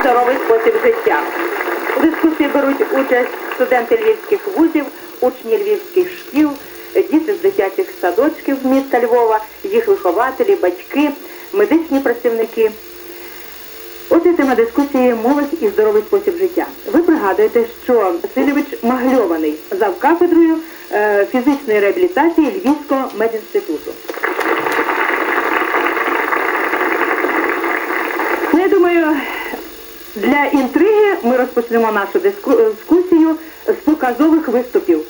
здоровий спосіб життя. У дискусії беруть участь студенти львівських вузів, учні львівських шкіл, діти з дитячих садочків міста Львова, їх вихователі, батьки, медичні працівники. Отже, тема дискусії молодь і здоровий спосіб життя. Ви пригадуєте, що Васильович Магльований зав кафедрою е, фізичної реабілітації Львівського медінституту. Для інтриги ми розпочнемо нашу диску- дискусію з показових виступів.